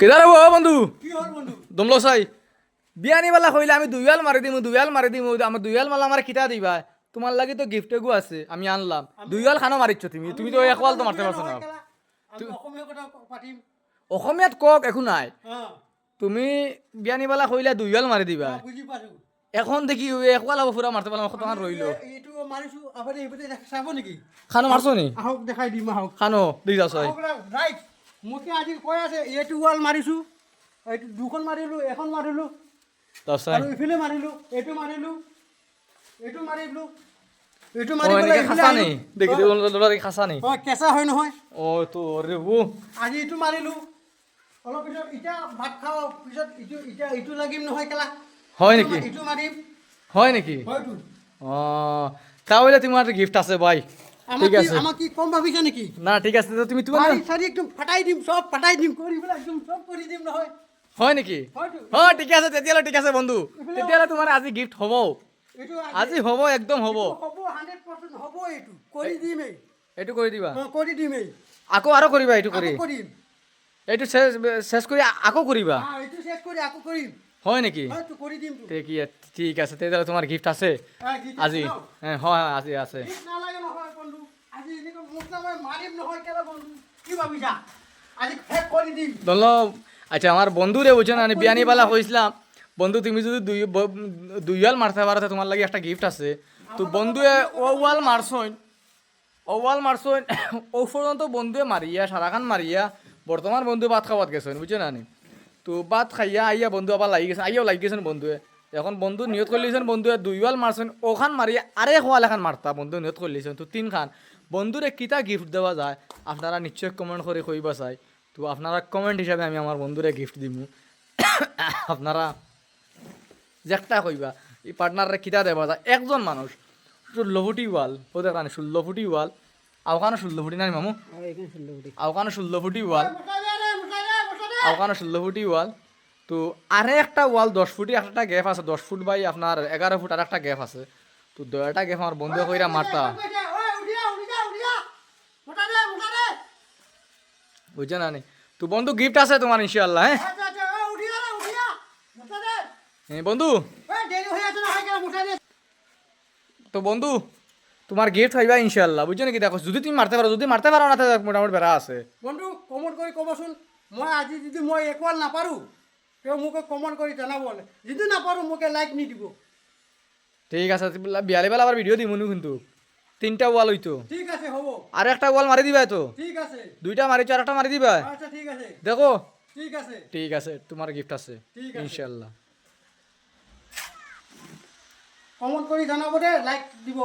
কেদার হব বন্ধু? দমলো চাই। বিয়ানি বেলা কইলে আমি দুইয়াল মারি দিমু দুইয়াল মারি দিমু আমার দুইয়াল মালা আমার কিতা দিবা। তোমার লাগি তো গিফট এগু আছে আমি আনলাম। দুইয়াল খানো মারিচ্ছ তুমি তুমি তো একওয়াল তো মারতে পারছ না অসমীয়াত কক একো নাই। তুমি বিয়ানি বেলা কইলে দুইয়াল মারি দিবা। এখন দেখি একওয়াল হব পুরা মারতে পারলাম তোমার রইল খানো মারছো নি? আহক দেখাই দিম আহক। খানো দি যাও মোকে আজি কৈ আছে এইটো ৱাল মাৰিছো এইটো দুখন মাৰিলো এখন মাৰিলো আৰু ইফালে মাৰিলো এইটো মাৰিলো এইটো মাৰিলো এইটো মাৰি পেলাই নি অ, নি অ, কেঁচা হয় নহয়। ও তো ও আজি এইটো মাৰিলো। অলপ পিছত এতিয়া ভাত খাওঁ পিছত ইটো এতিয়া ইটো লাগিম নহয় কেলা হয় নেকি? ইটো মাৰিম। হয় নেকি? হয়তো ও তাহলে তোমার গিফট আছে ভাই ঠিক আছে। আমাক কি কম ভাবিছা নেকি? না ঠিক আছে তো তুমি তোমার একদম ফাটাই দিম চব ফাটাই দিম কৰি পেলাই একদম চব কৰি দিম নহয় হয়। নেকি? হয়তো হয় ঠিক আছে তেতিয়াহ'লে ঠিক আছে বন্ধু। তেতিয়াহ'লে তোমাৰ আজি গিফট হ'ব আজি হ'ব একদম হ'ব হ'ব এইটো। কৰি দিমেই। এইটো কৰি দিবা? কৰি দিমেই। আকৌ আৰু কৰিবা এইটো কৰি? কৰিম। এইটো চেছ কৰি আকৌ কৰিবা? এইটো শেষ কৰি আকৌ কৰিম। হয় নেকি? ঠিক আছে তেতিয়াহ'লে তোমাৰ গিফট আছে। আজি? এ, হয় আজি আছে ঠিক নালাগে নহয় বন্ধু বন্ধু? আচ্ছা আমার বন্ধুরে বুঝছ না বিয়ানিবালা কইছিলাম বন্ধু তুমি যদি দুই দুই ওয়াল মারতে পারো তো তোমার লাগে একটা গিফট আছে। তো বন্ধুয়ে ও ওয়াল মারছইন ও ওয়াল মারছইন ও পর্যন্ত বন্ধুয়ে মারিয়া সারাখান মারিয়া বর্তমান বন্ধু ভাত খাওয়াত গেছেন বুঝছ না নি? তো ভাত খাইয়া আইয়া বন্ধু আবার লাগি গেছেন আইয়াও লাগি গেছেন বন্ধুয়ে। এখন বন্ধু নিয়ত করে লিছেন বন্ধুয়ে দুই ওয়াল মারছেন ওখান মারিয়া আরে ওয়াল এখন মারতা বন্ধু নিয়ত করে লিছেন তো তিন খান। বন্ধুরে কিতা গিফট দেওয়া যায় আপনারা নিশ্চয় কমেন্ট করে কইবা চাই। তো আপনারা কমেন্ট হিসাবে আমি আমার বন্ধুরে গিফট দিব আপনারা যেটা কইবা এই পার্টনাররে কিতা দেওয়া যায় একজন মানুষ ষোলো ফুটি ওয়াল ওদের কারণে ষোলো ফুটি ওয়াল আওখানে ষোলো ফুটি নাই মামু? আওখানে ষোলো ফুটি ওয়াল আওখানে ষোলো ফুটি ওয়াল। তো আরে একটা ওয়াল দশ ফুটি একটা গ্যাপ আছে। দশ ফুট বাই আপনার এগারো ফুট আর একটা গ্যাপ আছে। তো দয়াটা গ্যাপ আমার বন্ধু কইরা মারতা। বুঝছে না তো বন্ধু গিফট আছে তোমার ইনশাল্লাহ হ্যাঁ? হ্যাঁ বন্ধু। তো বন্ধু তোমার গিফট হইবা ইনশাল্লাহ বুঝছ নাকি দেখো যদি তুমি মারতে পারো যদি মারতে পারো না মোটামুটি বেড়া আছে। বন্ধু কমেণ্ট কৰি ক'বচোন মই আজি যদি মই একোৱাল নাপাৰোঁ তেওঁ মোকে কমেণ্ট কৰি জনাব যদি নাপাৰোঁ মোকে লাইক নিদিব ঠিক আছে বিয়ালে বেলা আবার ভিডিও দিব কিন্তু। তিনটা ওয়াল হইতো। ঠিক আছে হ'ব। আর একটা ওয়াল মারি দিবা তো ঠিক আছে। দুইটা মারিছো আর একটা মারি দিবা? আচ্ছা ঠিক আছে। দেখো। ঠিক আছে। ঠিক আছে তোমার গিফট আছে। ইনশাল্লাহ কমেণ্ট কৰি জনাব দে লাইক দিব।